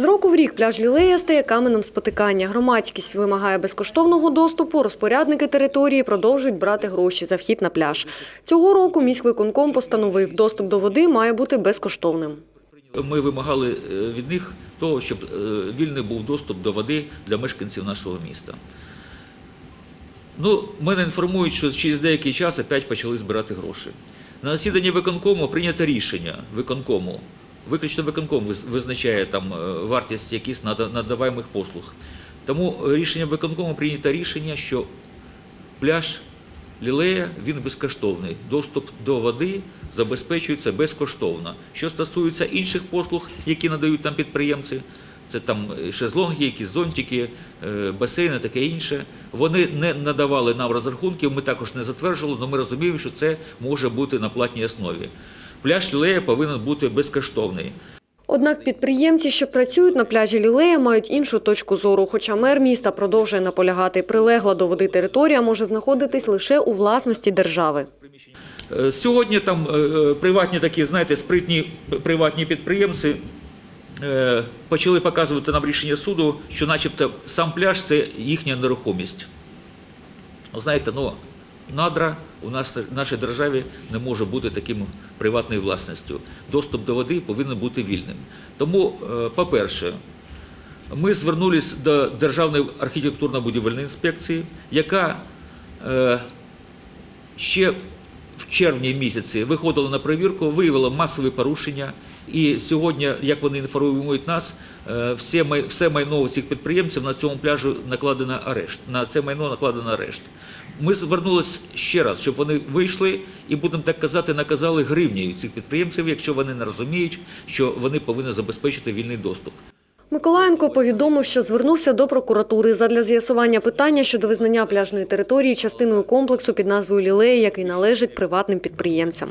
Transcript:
З року в рік пляж Лілея стає каменем спотикання. Громадськість вимагає безкоштовного доступу. Розпорядники території продовжують брати гроші за вхід на пляж. Цього року міськвиконком постановив, доступ до води має бути безкоштовним. Ми вимагали е, від них того, щоб е, вільний був доступ до води для мешканців нашого міста. Ну, мене інформують, що через деякий час опять почали збирати гроші. На засіданні виконкому прийнято рішення виконкому. Виключно виконком визначає там е, вартість якісь нада- надаваємих послуг. Тому рішенням виконкому прийнято рішення, що пляж Лілея він безкоштовний. Доступ до води забезпечується безкоштовно. Що стосується інших послуг, які надають там підприємці, це там е, шезлонги, якісь зонтики, е, басейни, таке інше. Вони не надавали нам розрахунків, ми також не затверджували, але ми розуміємо, що це може бути на платній основі. Пляж Лілея повинен бути безкоштовний. Однак підприємці, що працюють на пляжі Лілея, мають іншу точку зору. Хоча мер міста продовжує наполягати, прилегла до води територія може знаходитись лише у власності держави. Е, Сьогодні там е, е, приватні такі, знаєте, спритні приватні підприємці почали показувати нам рішення суду, що начебто сам пляж це їхня нерухомість. Знаєте, ну, надра у нас в нашій державі не може бути таким приватною власністю. Доступ до води повинен бути вільним. Тому, е, по-перше, ми звернулись до Державної архітектурно-будівельної інспекції, яка е, ще в червні місяці виходила на перевірку, виявила масові порушення. І сьогодні, як вони інформують нас, е, все, май- все майно цих підприємців на цьому пляжу накладено арешт. На це майно накладено арешт. Ми звернулися ще раз, щоб вони вийшли і, будемо так казати, наказали гривнею цих підприємців, якщо вони не розуміють, що вони повинні забезпечити вільний доступ. Миколаєнко повідомив, що звернувся до прокуратури задля з'ясування питання щодо визнання пляжної території частиною комплексу під назвою Лілея, який належить приватним підприємцям.